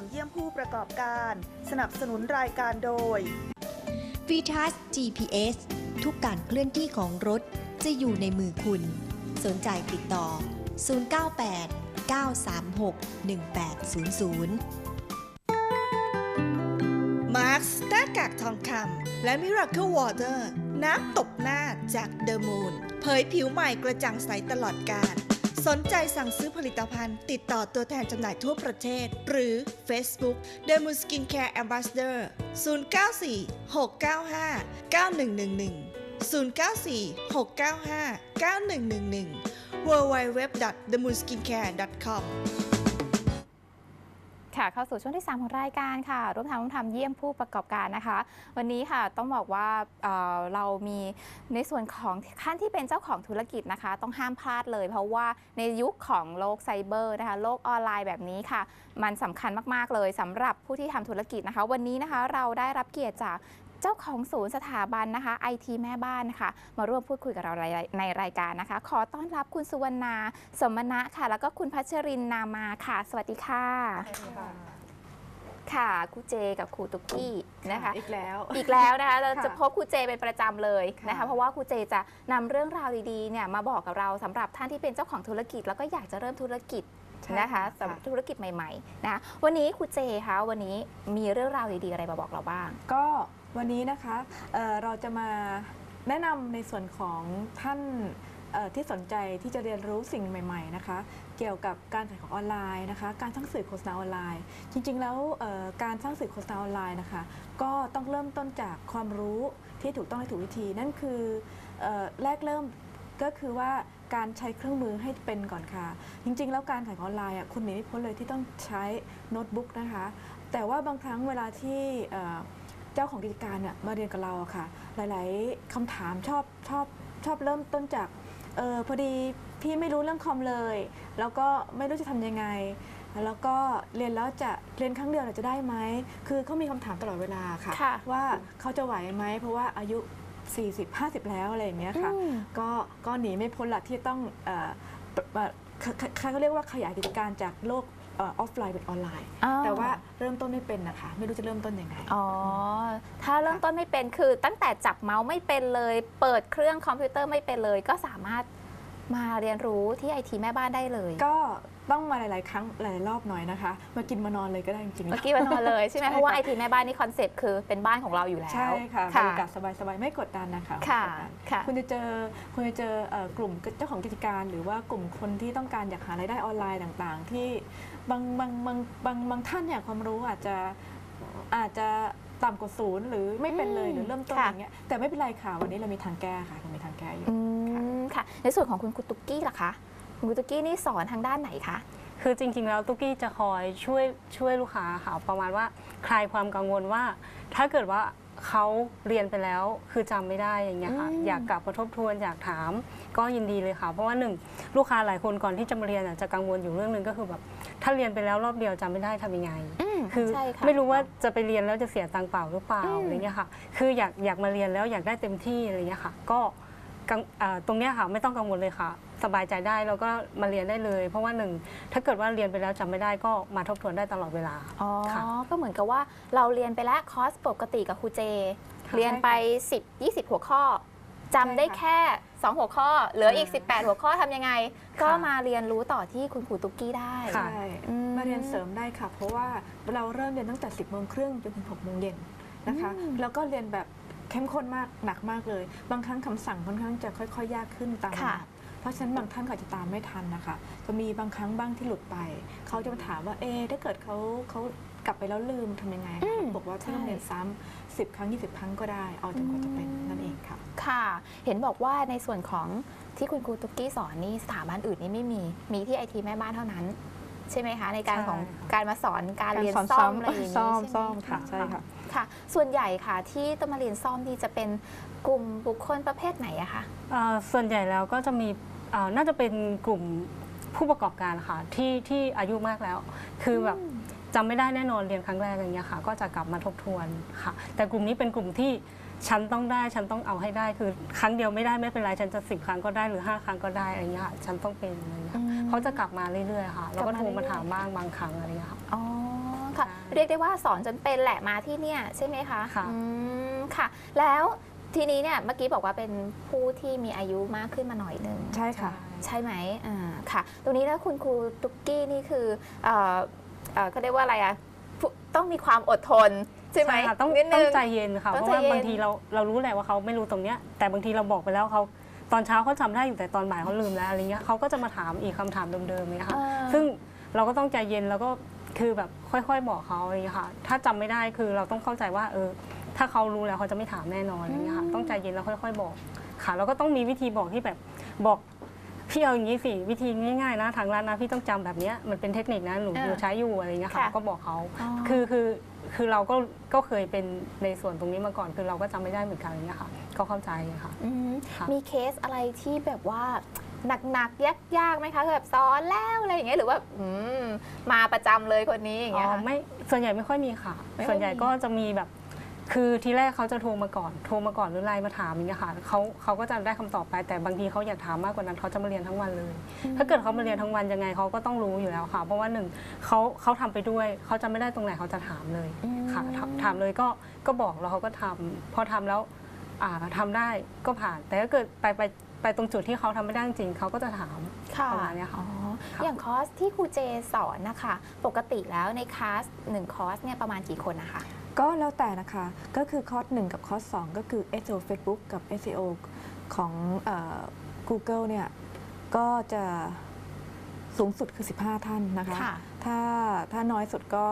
ำเยี่ยมผู้ประกอบการ สนับสนุนรายการโดย v i t a s GPS ทุกการเคลื่อนที่ของรถจะอยู่ในมือคุณ สนใจติดต่อ 098 936 1800มาร์คหน้ากากทองคำและ Miracle Water น้ำตบหน้าจาก The Moon เผยผิวใหม่กระจ่างใสตลอดการ สนใจสั่งซื้อผลิตภัณฑ์ ติดต่อตัวแทนจำหน่ายทั่วประเทศ หรือ Facebook The Moon Skincare Ambassador 094 695 9111 094 695 9111 www.themoonskincare.com ค่ะเข้าสู่ช่วงที่ 3 ของรายการค่ะร่วมทำร่วมทำเยี่ยมผู้ประกอบการนะคะ วันนี้ค่ะต้องบอกว่าเอ่อเรามีในส่วนของขั้นที่เป็นเจ้าของธุรกิจนะคะ ต้องห้ามพลาดเลย เพราะว่าในยุคของโลกไซเบอร์นะคะ โลกออนไลน์แบบนี้ค่ะ มันสำคัญมากๆเลยสำหรับผู้ที่ทำธุรกิจนะคะ วันนี้นะคะเราได้รับเกียรติจาก เจ้าของศูนย์สถาบันนะคะไอทีแม่บ้านนะคะมาร่วมพูดคุยกับเราในรายการนะคะ ขอต้อนรับคุณสุวรรณาสมณะค่ะ แล้วก็คุณพัชรินนามาค่ะ สวัสดีค่ะค่ะครูเจกับครูตุกกี้นะคะ อีกแล้วอีกแล้วนะคะเราค่ะจะพบครูเจเป็นประจำเลยนะคะค่ะเพราะว่าครูเจจะนำเรื่องราวดีๆเนี่ยมาบอกกับเราสำหรับท่านที่เป็นเจ้าของธุรกิจ แล้วก็อยากจะเริ่มธุรกิจใช่ นะคะสำหรับธุรกิจใหม่ๆนะคะวันนี้ครูเจคะวันนี้มีเรื่องราวดีๆอะไรมาบอกเราบ้าง ก็วันนี้นะคะเอ่อเราจะมาแนะนำในส่วนของท่านเอ่อที่สนใจที่จะเรียนรู้สิ่งใหม่ๆนะคะ เกี่ยวกับการขายของออนไลน์นะคะ การสร้างสื่อโฆษณาออนไลน์ จริงๆแล้วเอ่อการสร้างสื่อโฆษณาออนไลน์นะคะ ก็ต้องเริ่มต้นจากความรู้ที่ถูกต้องและถูกวิธี นั่นคือเอ่อแรกเริ่มก็คือว่า การใช้เครื่องมือให้เป็นก่อนค่ะ จริง ๆ แล้วการขายของออนไลน์อะคุณหนีไม่พ้นเลยที่ต้องใช้โน้ตบุ๊กนะคะ แต่ว่าบางครั้งเวลาที่เอ่อเจ้าของกิจการเนี่ยมาเรียนกับเราอะค่ะ หลาย ๆคำถามชอบชอบชอบเริ่มต้นจากเออพอดีพี่ไม่รู้เรื่องคอมเลย แล้วก็ไม่รู้จะทำยังไง แล้วก็เรียนแล้วจะเรียนครั้งเดียวเนี่ยจะได้ไหมคือเขามีคำถามตลอดเวลาค่ะค่ะ ว่าเขาจะไหวไหมเพราะว่าอายุ 40 50 แล้วอะไรอย่างเงี้ยค่ะอืมก็ก็หนีไม่พ้นละที่ต้องเอ่อเอ่อเขาเขาเรียกว่าขยายกิจการจากโลกเออฟไลน์เป็นออนไลน์อ๋อแต่ว่าเริ่มต้นไม่เป็นนะคะ ไม่รู้จะเริ่มต้นยังไง อ๋อ ถ้าเริ่มต้นไม่เป็นคือตั้งแต่จับเมาส์ไม่เป็นเลย เปิดเครื่องคอมพิวเตอร์ไม่เป็นเลย ก็สามารถมาเรียนรู้ที่ไอทีแม่บ้านได้เลย ก็ ต้องมาหลาย ๆ ครั้งหลายๆรอบหน่อยนะคะ มากินมานอนเลยก็ได้จริงๆเมื่อกี้วันนอนเลยใช่ไหมใช่เพราะว่าค่ะไอทีแม่บ้านนี่คอนเซ็ปต์คือเป็นบ้านของเราอยู่แล้วใช่ค่ะบรค่ะรยากาศสบาย ๆ ไม่กดดันนะคะค่ะไม่กดดันค่ะคุณจะเจอคุณจะเจอเอ่อกลุ่มเจ้าของกิจการหรือว่ากลุ่มคนที่ต้องการอยากหารายได้ออนไลน์ต่าง ๆ ที่บางบางบางบางบางท่านเนี่ยความรู้อาจจะอาจจะต่ำกว่าศูนย์หรือไม่เป็นเลยอืมหรือเริ่มต้นค่ะอย่างเงี้ยแต่ไม่เป็นไรค่ะวันนี้เรามีทางแก้ค่ะเรามีทางแก้อยู่อืมค่ะในส่วนของคุณกุตุกกี้ล่ะคะ คุณกุตุกกี้นี่สอนทางด้านไหนคะ คือจริงๆ แล้วตุ๊กกี้จะคอยช่วยช่วยลูกค้าค่ะประมาณว่าคลายความกังวลว่า ถ้าเกิดว่าเขาเรียนไปแล้วคือจำไม่ได้อย่างเงี้ยค่ะอืม อยากกลับมาทบทวนอยากถาม ก็ยินดีเลยค่ะ เพราะว่าหนึ่งลูกค้าหลายคนก่อนที่จะมาเรียนอะจะกังวลอยู่เรื่องหนึ่งก็คือแบบถ้าเรียนไปแล้วรอบเดียวจำไม่ได้ทำยังไง อืมคือใช่ค่ะไม่รู้ว่าจะไปเรียนแล้วจะเสียตังค์เปล่าหรือเปล่าอืม อะไรเงี้ยค่ะ คืออยากอยากมาเรียนแล้วอยากได้เต็มที่อะไรเงี้ยค่ะ ก็ กังอ่าตรงเนี้ยค่ะไม่ต้องกังวลเลยค่ะ สบายใจได้แล้วก็มาเรียนได้เลย เพราะว่าหนึ่งถ้าเกิดว่าเรียนไปแล้วจำไม่ได้ก็มาทบทวนได้ตลอดเวลา อ๋อ ค่ะก็เหมือนกับว่าเราเรียนไปแล้วคอร์สปกติกับครูเจ ค่ะเรียนไป 10 20 หัวข้อจำได้ใช่ค่ะแค่ 2 หัวข้อ เหลืออีกอ่า18 หัวข้อทำยังไง ก็ค่ะ มาเรียนรู้ต่อที่คุณครูตุกกี้ได้ ค่ะ ใช่อืมมาเรียนเสริมได้ค่ะ เพราะว่าเราเริ่มเรียนตั้งแต่ 10โมงครึ่งจนถึง6โมงเย็นนะคะอืมแล้วก็เรียนแบบ เข้มข้นมากหนักมากเลย บางครั้งคำสั่งค่อนข้างจะค่อยๆ ยากขึ้นตามลำค่ะดับเพราะฉะนั้นบางท่านก็อาจจะตามไม่ทันนะคะ จะมีบางครั้งบ้างที่หลุดไป เขาจะมาถามว่าเอ๊ะถ้าเกิดเขาเขากลับไปแล้วลืมทำยังไงอืมบอกว่าใช่พี่ต้องเรียนซ้ำ10ครั้ง 20 ครั้งก็ได้เอาจนกว่าจะเป็นนั่นเองค่ะ ค่ะ เห็นบอกว่าในส่วนของที่คุณครูตุกกี้สอนนี่สถาบันอื่นนี่ไม่มี มีที่ไอทีแม่บ้านเท่านั้น ใช่ไหมคะ ในการใช่ของค่ะการมาสอนการเรียนการสอนซ่อมซ้ำอะไรอย่างนี้ซ่อมใช่ไหซ่อมค่ะใช่ค่ะ ค่ะ ส่วนใหญ่ค่ะที่ต้องมาเรียนซ่อมนี่จะเป็นกลุ่มบุคคลประเภทไหนอะคะอ่าส่วนใหญ่แล้วก็จะมีอ่าน่าจะเป็นกลุ่มผู้ประกอบการค่ะที่ที่อายุมากแล้ว คือแบบจำไม่ได้แน่นอนเรียนครั้งแรกอย่างเงี้ยค่ะ ก็จะกลับมาทบทวนค่ะ แต่กลุ่มนี้เป็นกลุ่มที่ฉันต้องได้ฉันต้องเอาให้ได้คือครั้งเดียวไม่ได้ไม่เป็นไรฉันจะสิบครั้งก็ได้หรือห้าครั้งก็ได้อะไรเงี้ยค่ะฉันต้องเป็นอะไรเงี้ยอืมเขาจะกลับมาเรื่อยๆค่ะแล้วก็กลับมาโทรมาเรื่อยๆถามบ้างบางครั้งอะไรเงี้ยค่ะ อ๋อ ค่ะใช่เรียกได้ว่าสอนจนเป็นแหละมาที่เนี่ยใช่ไหมคะค่ะอืมค่ะ แล้วทีนี้เนี่ยเมื่อกี้บอกว่าเป็นผู้ที่มีอายุมากขึ้นมาหน่อยหนึ่งใช่ค่ะ ใช่ไหมอ่าค่ะ ตรงนี้แล้วคุณครูตุ๊กกี้นี่คือเอ่อเอ่อเขาเรียกว่าอะไรอะผู้ต้องมีความอดทน ใช่ไหมค่ะต้องนิดต้นึองงใจเย็นค่ะ ต้เพองราะว่าใจเย็น บางทีเราเรารู้แหละว่าเขาไม่รู้ตรงเนี้ยแต่บางทีเราบอกไปแล้วเขาตอนเช้าเขาจำได้อยู่แต่ตอนบ่ายเขาลืมแล้วอะไรเงี้ยเขาก็จะมาถามอีกคำถามเดิมๆเนี่ยค่ะ อ่า ซึ่งเราก็ต้องใจเย็นแล้วก็ คือแบบค่อยๆ บอกเขาอะไรอย่างเงี้ยค่ะ ถ้าจำไม่ได้คือเราต้องเข้าใจว่าเออ ถ้าเขารู้แล้วเขาจะไม่ถามแน่นอนอะไรอย่างเงี้ยค่ะ ต้องใจเย็นแล้วค่อยๆ บอก ค่ะแล้วก็ต้องมีวิธีบอกที่แบบบอกพี่เอาอย่างนี้สิวิธีง่ายๆนะทางร้านนะพี่ต้องจำแบบเนี้ยมันเป็นเทคนิคนะหนูอ่าหนูใช้อยู่อะไรอย่างเงี้ยค่ะค่ะ ก็บอกเขา อ๋อ คือคือคือเราก็ก็เคยเป็นในส่วนตรงนี้มาก่อน คือเราก็จำไม่ได้เหมือนกันอะไรอย่างเงี้ยค่ะก็เข้าใจค่ะ อืมค่ะ มีเคสอะไรที่แบบว่า หนักๆยากๆไหมคะแบบซ้อนแล้วอะไรอย่างเงี้ยหรือว่าอืมมาประจำเลยคนนี้อย่างอ๋เงี้ยอค่ะ ไม่ส่วนใหญ่ไม่ค่อยมีค่ะ ไม่ค่อยมี ส่วนใหญ่ก็จะมีแบบ คือทีแรกเขาจะโทรมาก่อน โทรมาก่อนหรือไลน์มาถามอย่างเงี้ยค่ะเขาเขาก็จะได้คำตอบไปแต่บางทีเขาอยากถามมากกว่านั้นเขาจะมาเรียนทั้งวันเลย ถ้าเกิดเขามาเรียนทั้งวันยังไงเขาก็ต้องรู้อยู่แล้วค่ะ เพราะว่าหนึ่งเขาเขาทำไปด้วยเขาจะไม่ได้ตรงไหนเขาจะถามเลยค่ะถามถามเลยก็ก็บอกแล้วเขาก็ทำพอทำแล้วอ่าทำได้ก็ผ่าน แต่ถ้าเกิดไปไป ไปตรงจุดที่เขาทำไม่ได้จริงๆเขาก็จะถามค่ะประมาณเนี้ยค่ะ อ๋อค่ะ อย่างคอร์สที่ครูเจสอนนะคะ ปกติแล้วในคลาสหนึ่งคอร์สเนี่ยประมาณกี่คนนะคะ ก็แล้วแต่นะคะ ก็คือคอร์ส1กับคอร์ส2ก็คือ SEO Facebook กับ SEO ของเอ่อ Google เนี่ย ก็จะสูงสุดคือ 15 ท่านนะคะ ค่ะถ้าถ้าน้อยสุดก็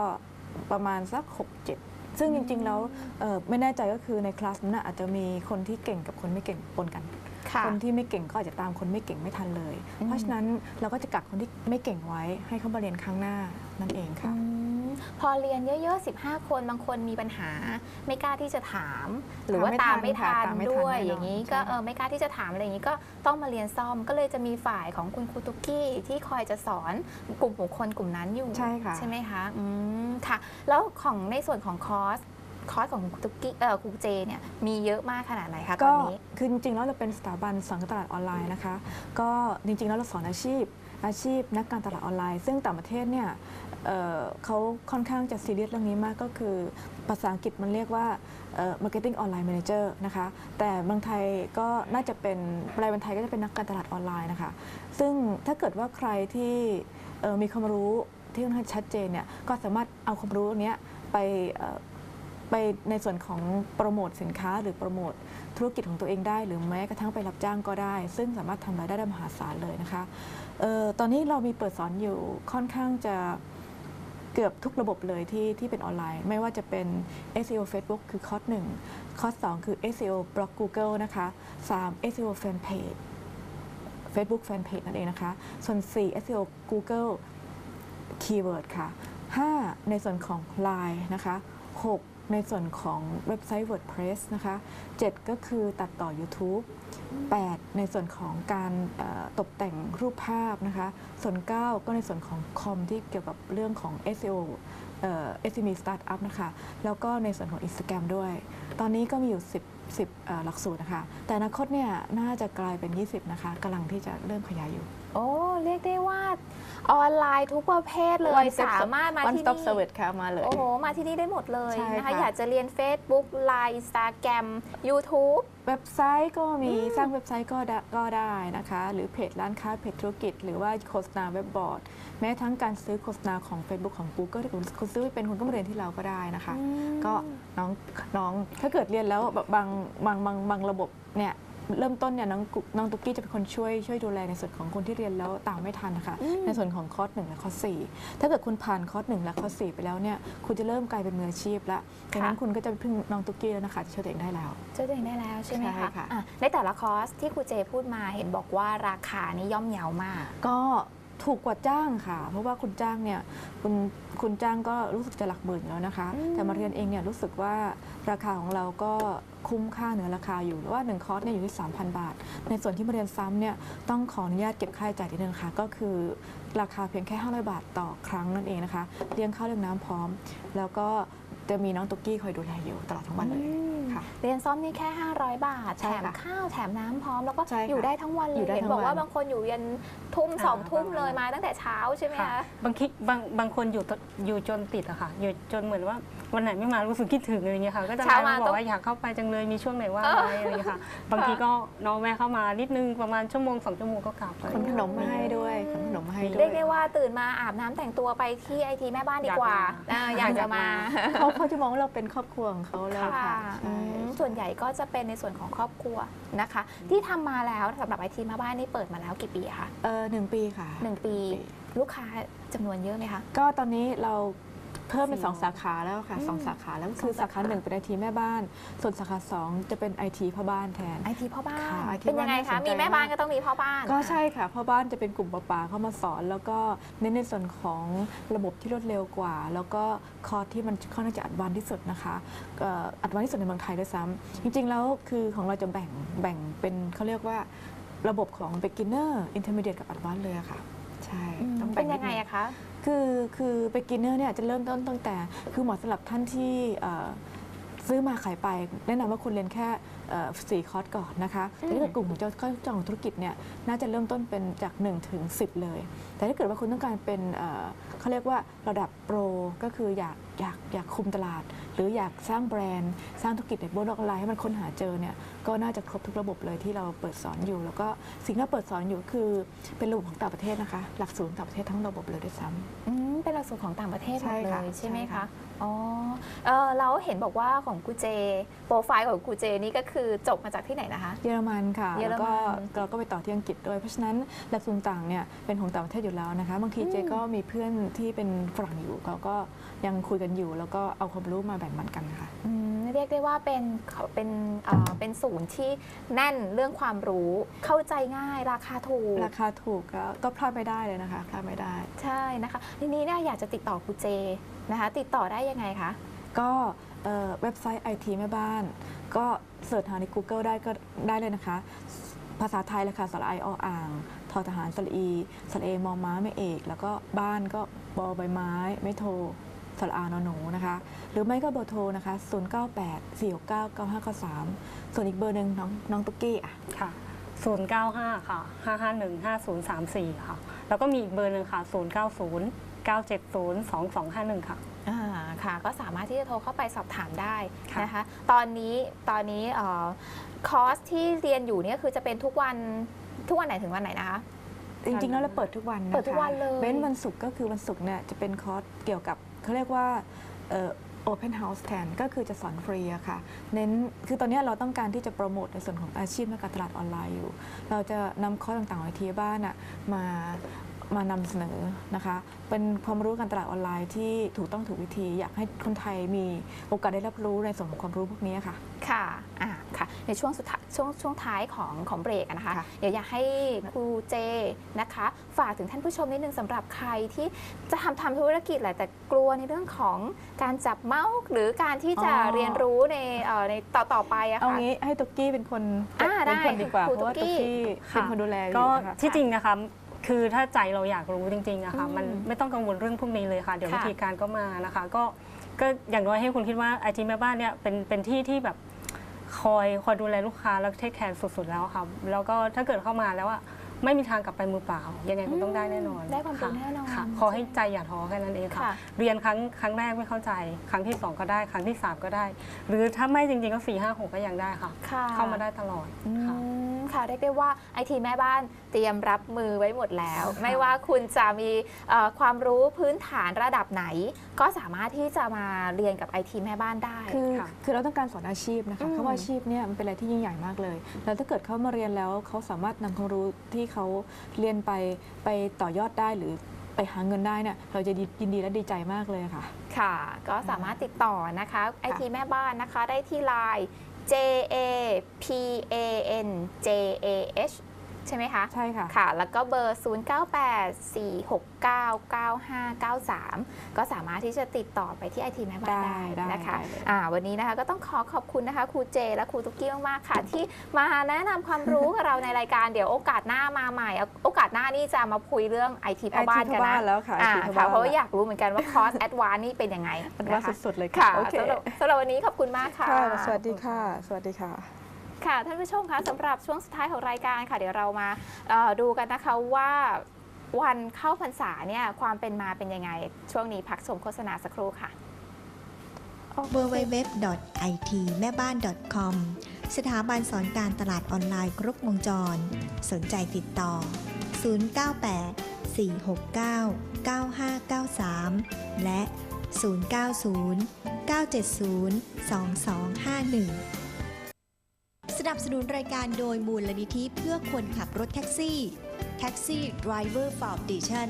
ประมาณสัก 6 7 ซึ่งจริง ๆ แล้วเอ่อไม่แน่ใจก็คือในคลาสนั้นนะอาจจะมีคนที่เก่งกับคนไม่เก่งปนกัน ค่ะคนที่ไม่เก่งก็อาจจะตามคนไม่เก่งไม่ทันเลยอืมเพราะฉะนั้นเราก็จะกักคนที่ไม่เก่งไว้ให้เขามาเรียนครั้งหน้านั่นเองค่ะอืมพอเรียนเยอะๆ 15 คนบางคนมีปัญหา ไม่กล้าที่จะถาม หรือว่าตาตามมไม่ไม่ทัทันนค่ะตามไม่ทันด้วยแน่นอนอย่างนี้ก็ใช่ค่ะเออไม่กล้าที่จะถามอะไรอย่างนี้ก็ต้องมาเรียนซ่อมก็เลยจะมีฝ่ายของคุณครูตุกกี้ที่คอยจะสอนกลุ่มบุคคลกลุ่มนั้นอยู่ใช่ค่ะใช่ไหมคะอืมค่ะ แล้วของในส่วนของคอร์ส คอร์สของครูตุกกี้เออครูเจเนี่ยมีเยอะมากขนาดไหนคะตอก็นนี้ คือจริงๆแล้วเราเป็นสถาบันสอนการตลาดออนไลน์นะคะ ก็จริงๆแล้วเราสอนอาชีพ อาชีพนักการตลาดออนไลน์ ซึ่งต่างประเทศเนี่ยเอ่อเขาค่อนข้างจะซีเรียสเรื่องนี้มากก็คือ ภาษาอังกฤษมันเรียกว่าเอ่อ marketing online manager นะคะแต่เมืองไทยก็น่าจะเป็นแปลเป็นไทยก็จะเป็นนักการตลาดออนไลน์นะคะ ซึ่งถ้าเกิดว่าใครที่เอ่อมีความรู้ที่ค่อนข้างชัดเจนเนี่ยก็สามารถเอาความรู้เนี้ยไปเอ่อ ไปในส่วนของโปรโมทสินค้า หรือโปรโมทธุรกิจของตัวเองได้ หรือแม้กระทั่งไปรับจ้างก็ได้ ซึ่งสามารถทำรายได้ได้มหาศาลเลยนะคะออตอนนี้เรามีเปิดสอนอยู่ค่อนข้างจะเกือบทุกระบบเลยที่ที่เป็นออนไลน์ ไม่ว่าจะเป็น SEO Facebook คือคอร์ส1คอร์ส2คือ SEO บล็อก Google นะคะ3 SEO Fanpage Facebook Fanpage นั่นเองนะคะ ส่วน 4 SEO Google Keyword ค่ะ 5 ในส่วนของ Line นะคะ 6 ในส่วนของเว็บไซต์ WordPress นะคะ 7 ก็คือตัดต่อ YouTube 8 ในส่วนของการตกแต่งรูปภาพนะคะ ส่วน 9 ก็ในส่วนของคอมที่เกี่ยวกับเรื่องของ SEO เอ่อ SME Startup นะคะ แล้วก็ในส่วนของ Instagram ด้วย ตอนนี้ก็มีอยู่ 10 10หลักสูตรนะคะ แต่อนาคตเนี่ยน่าจะกลายเป็น 20 นะคะกำลังที่จะเริ่มขยายอยู่ โอ้เรียกได้ว่าออนไลน์ทุกประเภทเลย One stop สามารถมา One ที่ stop นี่ service ค่ะมาเลย โอ้โห มาที่นี่ได้หมดเลยใช่นะคะ ค่ะ อยากจะเรียน Facebook Line Instagram YouTube เว็บไซต์ก็มีสร้างเว็บไซต์ก็ได้ก็ได้นะคะ หรือเพจร้านค้าเพจธุรกิจ หรือว่าโฆษณาเว็บบอร์ด แม้ทั้งการซื้อโฆษณาของ Facebook ของ Google ที่คุณคุณซื้อเป็นคุณก็มาเรียนที่เราก็ได้นะคะ ก็น้องน้องถ้าเกิดเรียนแล้วแบบบางบางบางบางระบบเนี่ย เริ่มต้นเนี่ยน้องกุน้องตุ๊กกี้จะเป็นคนช่วยช่วยดูแลในส่วนของคนที่เรียนแล้วตามไม่ทันนะคะในส่วนของคอร์สหนึ่งและคอร์สสี่ถ้าเกิดคุณผ่านคอร์สหนึ่งและคอร์สสี่ไปแล้วเนี่ยคุณจะเริ่มกลายเป็นมืออาชีพแล้วดังนั้นคุณก็จะพึ่งน้องตุ๊กกี้แล้วนะคะที่ช่วยตัวเองได้แล้วช่วยตัวเองได้แล้วใช่ไหมใช่คะค่ะอะในแต่ละคอร์สที่ครูเจพูดมาเห็นบอกว่าราคานี่ย่อมเยาวมาก ก็ ถูกกว่าจ้างค่ะ เพราะว่าคุณจ้างเนี่ยคุณคุณจ้างก็รู้สึกจะหลักหมื่นแล้วนะคะอืมแต่มาเรียนเองเนี่ยรู้สึกว่าราคาของเราก็คุ้มค่าเหนือราคาอยู่หรือว่า 1 คอร์สเนี่ยอยู่ที่ 3,000 บาท ในส่วนที่มาเรียนซ้ำเนี่ยต้องขออนุญาตเก็บค่าใช้จ่ายนิดนึงค่ะ ก็คือราคาเพียงแค่ 500 บาทต่อครั้งนั่นเองนะคะเลี้ยงข้าวเลี้ยงน้ำพร้อม แล้วก็จะมีน้องตุ๊กกี้คอยดูแลอยู่ตลอดทั้งวันเลยค่ะเรียนซ่อมนี่แค่ 500 บาทใช่แถมค่ะข้าวแถมน้ำพร้อม แล้วก็ใช่ค่ะอยู่ได้ทั้งวันเลอยู่ยได้เห็นทั้งบอกว่าวันบางคนอยู่ยันทุ่มค่ะสองทุ่มประมาณเลยมาตั้งแต่เช้าใช่ไหมค่ะคะบางทีบางบางคนอยู่ตอยู่จนติดอะค่ะ อยู่จนเหมือนว่าวันไหนไม่มารู้สึกคิดถึงอะไรอย่างเงี้ยค่ะ ก็จะเช้าไลน์มามาบอต้องกว่าอยากเข้าไปจังเลยมีช่วงไหนว่างเออไหมอะไรอย่างเงี้ยค่ะ บางทีก็น้องแม่เข้ามานิดนึงประมาณชั่วโมงสองชั่วโมงก็กลับอะไรอขนย่างขเงี้ยนมมาให้ด้วยขนขนมมาให้ด้เรีวยกได้ว่าตื่นมาอาบน้ำแต่งตัวไปที่ไอทีแม่บ้านดีกว่าอยากมาอ่าอยากจะมาเขาเขาจะมองว่าเราเป็นครอบครัวของเขาแล้วค่ะค่ะอืใช่มส่วนใหญ่ก็จะเป็นในส่วนของครอบครัวนะคะ ที่ทำมาแล้วสำหรับไอทีแม่บ้านนี่เปิดมาแล้วกี่ปีอะคะเออหนึ่งปีค่ะหนึ่งปี ลูกค้าจำนวนเยอะไหมคะ ก็ตอนนี้เรา เพิ่มเป็นสี่สองสาขาแล้วค่ะอืมสองสาขาแล้วก็คือสองสาสาขาขาหนึ่งเป็นไอทีแม่บ้าน ส่วนสาขาสองจะเป็นไอทีพ่อบ้านแทนไอทีพ่อบ้านค่ะ IT เป็นยังไงบ้านคะน่าสนใจมีแม่บ้านมากก็ต้องมีพ่อบ้าน ก็ใช่ค่ะ พ่อบ้านจะเป็นกลุ่มปป่าเข้ามาสอน แล้วก็เน้นในส่วนของระบบที่รวดเร็วกว่า แล้วก็คอร์สที่มันค่อนข้างจะอัดวันที่สุดนะคะเอ่ออัดวันที่สุดในเมืองไทยด้วยซ้ำจริง ๆ แล้วคือของเราจะแบ่งแบ่งเป็นเขาเรียกว่าระบบของ beginner intermediate กับ advanced เลยอะค่ะ ใช่อืมต้องเป็แบ่นงยังไงดนึอะคะ คือคือเบกินเนอร์เนี่ยจะเริ่มต้นตั้งแต่ คือเหมาะสำหรับท่านที่เอ่อซื้อมาขายไป แนะนำว่าคุณเรียนแค่เอ่อสี่คอร์สก่อนนะคะอืมแต่ถ้าเกิดกลุ่มของเจ้าเจ้าของธุรกิจเนี่ยน่าจะเริ่มต้นเป็นจาก1ถึง10 เลย แต่ถ้าเกิดว่าคุณต้องการเป็นเอ่อเขาเรียกว่าระดับโปรก็คืออยาก อยากอยากคุมตลาด หรืออยากสร้างแบรนด์ สร้างธุรกิจในบนโลกออนไลน์ให้มันค้นหาเจอเนี่ยก็น่าจะครบทุกระบบเลยที่เราเปิดสอนอยู่ แล้วก็สิ่งที่เราเปิดสอนอยู่คือเป็นระบบของต่างประเทศนะคะ หลักสูตรต่างประเทศทั้งระบบเลยด้วยซ้ำ อืมเป็นหลักสูตรของต่างประเทศหมใช่ดเลค่ะยใช่ไหมใช่คะค่ะ อ๋อเออเราเห็นบอกว่าของกูเจ โปรไฟล์ของกูเจนี่ก็คือจบมาจากที่ไหนนะคะ เยอรมันค่ะเยอรมันแล้วก็เราก็ไปต่อที่อังกฤษด้วย เพราะฉะนั้นหลักสูตรต่างเนี่ยเป็นของต่างประเทศอยู่แล้วนะคะ บางทีเจก็มีเพื่อนที่เป็นฝรั่งอยู่เขาก็ยังคุยกันอยู่ แล้วก็เอาความรู้มาแบ่งปันกันค่ะ อืมเรียกได้ว่าเป็นเขาเป็นเอ่อเป็นศูนย์ที่แน่นเรื่องความรู้เข้าใจง่ายราคาถูก ราคาถูกก็ก็พลาดไม่ได้เลยนะคะพลาดไม่ได้ ใช่นะคะ ทีนี้เนี่ยอยากจะติดต่อครูเจนะคะ ติดต่อได้ยังไงคะ ก็เอ่อเว็บไซต์ไอทีแม่บ้าน ก็เสิร์ชหาใน Google ได้ก็ได้เลยนะคะ ภาษาไทยเลยค่ะสระไอออ่างทอทหารสระอีสระเอมอม้าไม่เอก แล้วก็บ้านก็บอใบไม้ ไม่โทร สระอานอนหนูนะคะ หรือไม่ก็เบอร์โทรนะคะ 098 469 9593 ส่วนอีกเบอร์หนึ่งน้องน้องตุ๊กกี้อะค่ะ 095 ค่ะ 551 5034 ค่ะ แล้วก็มีอีกเบอร์หนึ่งค่ะ 090 970 2251 ค่ะอ่าค่ะ ก็สามารถที่จะโทรเข้าไปสอบถามได้ค่ะนะคะ ตอนนี้ตอนนี้เอ่อคอร์สที่เรียนอยู่เนี่ยคือจะเป็นทุกวันทุกวันไหนถึงวันไหนนะคะจริงๆแล้วเราเปิดทุกวันนะคะเปิดทุกวันเลยเว้นวันศุกร์ก็คือวันศุกร์เนี่ยจะเป็นคอร์สเกี่ยวกับ เขาเรียกว่าเอ่อ Open House แทนก็คือจะสอนฟรีอะค่ะ เน้นคือตอนนี้เราต้องการที่จะโปรโมทในส่วนของอาชีพและการตลาดออนไลน์อยู่ เราจะนำคอต่างๆของไอทีบ้านอะมามานำเสนอนะคะ เป็นความรู้การตลาดออนไลน์ที่ถูกต้องถูกวิธี อยากให้คนไทยมีโอกาสได้รับรู้ในส่วนของความรู้พวกนี้ค่ะ ค่ะอ่า ค่ะ ในช่วงสุดท้ายช่วงช่วงท้ายของของเบรกอะนะคะค่ะเดี๋ยวอยากให้ครูเจนะคะ ฝากถึงท่านผู้ชมนิดนึงสำหรับใครที่จะทำทำธุรกิจแหละแต่กลัวในเรื่องของการจับเมาส์หรือการที่จะอ๋อเรียนรู้ในเอ่อในต่อต่อไปอะเอาค่ะงี้ให้ตุ๊กกี้เป็นคนอ่าเป็นคนได้ดีกว่าครูเพราะว่าตุ๊ตุ๊กกกี้กี้ค่ะเป็นคนดูแลอยู่ก็นะคะที่จริงนะคะคือถ้าใจเราอยากรู้จริงๆอะค่ะอืมมันไม่ต้องกังวลเรื่องพวกนี้เลยค่ะ เดี๋ยวค่ะวิธีการก็มานะคะ ก็ก็อย่างน้อยให้คุณคิดว่าไอทีแม่บ้านเนี่ยเป็นเป็นที่ที่แบบ คอยคอยดูแลลูกค้าแล้วเทคแคร์สุดๆแล้วค่ะแล้วก็ถ้าเกิดเข้ามาแล้วอะไม่มีทางกลับไปมือเปล่า ยังไงคุณต้องได้แน่นอนได้ความรู้แน่นอนค่ะขอให้ใจอย่าท้อแค่นั้นเองค่ะ ค่ะ เรียนครั้งครั้งแรกไม่เข้าใจ ครั้งที่สองก็ได้ครั้งที่สามก็ได้ หรือถ้าไม่จริงๆก็สี่ห้าหกก็ยังได้ค่ะ ค่ะเข้ามาได้ตลอดอืค่ะ ม ค่ะเรียกได้ว่าไอทีแม่บ้านเตรียมรับมือไว้หมดแล้ว ไม่ว่าคุณจะมีเอ่อความรู้พื้นฐานระดับไหน ก็สามารถที่จะมาเรียนกับไอทีแม่บ้านได้คือค่ะคือเราต้องการสอนอาชีพนะคะอืมคำว่าอาชีพเนี่ยมันเป็นอะไรที่ยิ่งใหญ่มากเลย แล้วถ้าเกิดเขามาเรียนแล้วเขาสามารถนำความรู้ที่เขาเรียนไปไปต่อยอดได้หรือไปหาเงินได้เนี่ยเราจะยินดีและดีใจมากเลยค่ะ ค่ะ ก็สามารถติดต่อนะคะไอทีแม่บ้านนะคะได้ที่ไลน์ J A P A N J A H ใช่ไหมคะใช่ค่ะ ค่ะ แล้วก็เบอร์ 0984699593 ก็สามารถที่จะติดต่อไปที่ไอทีแม่บ้านได้ได้ได้นะคะได้เลยอ่าวันนี้นะคะก็ต้องขอขอบคุณนะคะครูเจ และครูตุ๊กกี้มากๆค่ะ ที่มาแนะนำความรู้กับเราในรายการเดี๋ยวโอกาสหน้ามาใหม่ โอกาสหน้านี่จะมาคุยเรื่องไอทีพ่อบ้านกันไอทีพ่อนะบ้านแล้วค่ะอ่าไอทีพ่อค่ะบ้านเพราะว่าแล้วอยากรู้เหมือนกันว่าคอร์สแอดวานนี่เป็นยังไงมันว่านะคะสุดๆเลยค่ะโอเคสำหรับสำหรับวันนี้ขอบคุณมากค่ะ ค่ะ สวัสดีค่ะ สวัสดีค่ะ ค่ะท่านผู้ชมคะสำหรับช่วงสุดท้ายของรายการค่ะ เดี๋ยวเรามาดูกันนะคะว่าวันเข้าพรรษาเนี่ยความเป็นมาเป็นยังไง ช่วงนี้พักชมโฆษณาสักครู่ค่ะ www.itmeban.com สถาบันสอนการตลาดออนไลน์ครบวงจร สนใจติดต่อ 098 469 9593 และ 090 970 2251 สนับสนุนรายการโดยมูลนิธิเพื่อคนขับรถแท็กซี่ Taxi Driver Foundation